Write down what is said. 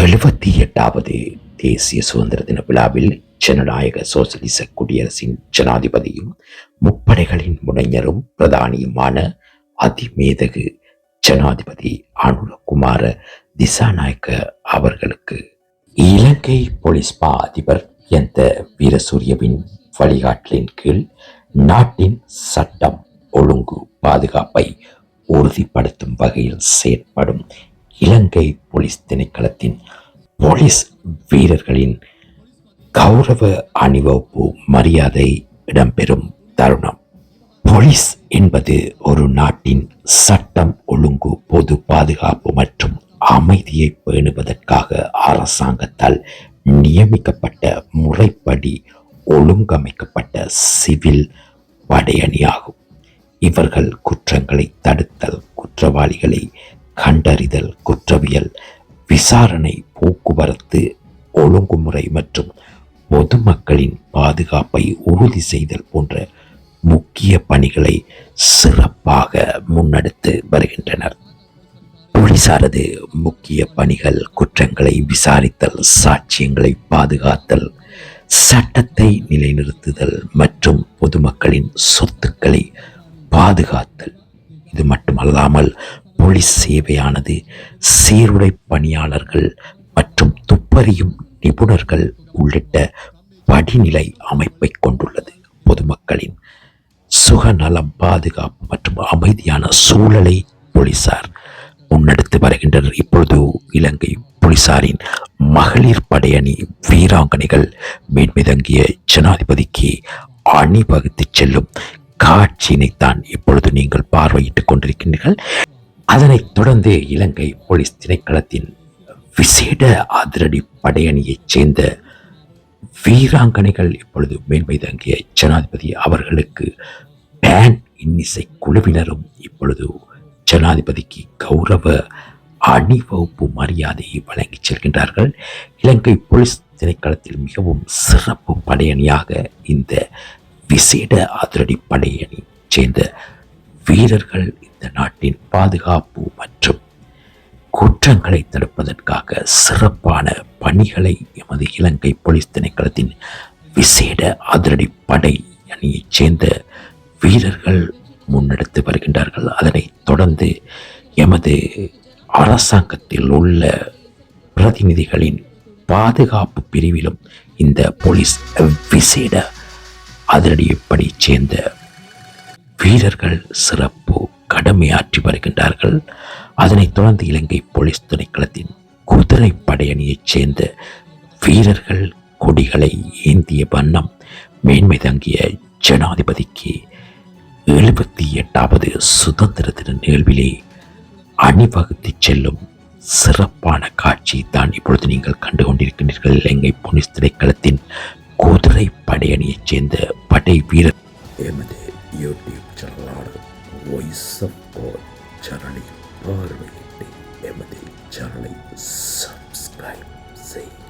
எழுபத்தி எட்டாவது தேசிய சுதந்திர தின விழாவில் ஜனநாயக சோசலிச குடியரசின் ஜனாதிபதியும் முப்படைகளின் முனைஞரும் பிரதானியுமான அதிமேதகு ஜனாதிபதி அனுரகுமார திசாநாயக்க அவர்களுக்கு இலங்கை போலீஸ் மா அதிபர் எந்த வீரசூரியவின் வழிகாட்டலின் கீழ் நாட்டின் சட்டம் ஒழுங்கு பாதுகாப்பை உறுதிப்படுத்தும் வகையில் செயற்படும் இலங்கை போலீஸ் திணைக்களத்தின் போலீஸ் வீரர்களின் கௌரவ அணிவகுப்பு மரியாதை இடம்பெறும் தருணம். போலீஸ் என்பது ஒரு நாட்டின் சட்டம் ஒழுங்கு பொது பாதுகாப்பு மற்றும் அமைதியை பேணுவதற்காக அரசாங்கத்தால் நியமிக்கப்பட்ட முறைப்படி ஒழுங்கமைக்கப்பட்ட சிவில் படையணியாகும். இவர்கள் குற்றங்களை தடுத்தல் குற்றவாளிகளை கண்டறிதல் குற்றவியல் விசாரணை போக்குவரத்து ஒழுங்குமுறை மற்றும் பொதுமக்களின் பாதுகாப்பை உறுதி செய்தல் போன்ற முக்கிய பணிகளை சிறப்பாக முன்னெடுத்து வருகின்றனர். போலீசாரது முக்கிய பணிகள் குற்றங்களை விசாரித்தல் சாட்சியங்களை பாதுகாத்தல் சட்டத்தை நிலைநிறுத்துதல் மற்றும் பொதுமக்களின் சொத்துக்களை பாதுகாத்தல். இது மட்டுமல்லாமல் போலீஸ் சேவையானது சீருடை பணியாளர்கள் மற்றும் துப்பறியும் நிபுணர்கள் உள்ளிட்ட படிநிலை அமைப்பை கொண்டுள்ளது. பொதுமக்களின் சுகநலம் பாதுகாப்பு மற்றும் அமைதியான சூழலை போலீசார் முன்னெடுத்து வருகின்றனர். இப்பொழுது இலங்கை போலீசாரின் மகளிர் படையணி வீராங்கனைகள் மேன்மிதங்கிய ஜனாதிபதிக்கு அணிவகுத்து செல்லும் காட்சியினைத்தான் இப்பொழுது நீங்கள் பார்வையிட்டுக் கொண்டிருக்கின்றீர்கள் அதனைத் தொடர்ந்து இலங்கை போலீஸ் திணைக்களத்தின் விசேட அதிரடி படையணியைச் சேர்ந்த வீராங்கனைகள் இப்பொழுது மேன்மை தங்கிய ஜனாதிபதி அவர்களுக்கு பேன் இன்னிசை குழுவினரும் இப்பொழுது ஜனாதிபதிக்கு கௌரவ அணிவகுப்பு மரியாதையை வழங்கி செல்கின்றார்கள். இலங்கை போலீஸ் திணைக்களத்தில் மிகவும் சிறப்பு படையணியாக இந்த விசேட அதிரடி படையணி சேர்ந்த வீரர்கள் இந்த நாட்டின் பாதுகாப்பு மற்றும் குற்றங்களை தடுப்பதற்காக சிறப்பான பணிகளை எமது இலங்கை போலீஸ் திணைக்களத்தின் விசேட அதிரடி படை அணியைச் சேர்ந்த வீரர்கள் முன்னெடுத்து வருகின்றார்கள். அதனைத் தொடர்ந்து எமது அரசாங்கத்தில் உள்ள பிரதிநிதிகளின் பாதுகாப்பு பிரிவிலும் இந்த போலீஸ் விசேட அதிரடிப்படி சேர்ந்த வீரர்கள் சிறப்பு கடமையாற்றி வருகின்றார்கள். அதனைத் தொடர்ந்து இலங்கை போலீஸ் திணைக்களத்தின் குதிரை படையணியைச் சேர்ந்த வீரர்கள் கொடிகளை ஏந்திய வண்ணம் மேன்மை தங்கிய ஜனாதிபதிக்கு எழுபத்தி எட்டாவது சுதந்திர தின நிகழ்விலே அணிவகுத்து செல்லும் சிறப்பான காட்சி தான் இப்பொழுது நீங்கள் கண்டு கொண்டிருக்கின்றீர்கள் இலங்கை போலீஸ் திணைக்களத்தின் குதிரை படையணியைச் சேர்ந்த படை வீரர் எமது யூடியூப் வாய்ஸ் ஆஃப் காட் சேனலை பார்வையிட்டு எமது சேனலை சப்ஸ்கிரைப் செய்யுங்கள்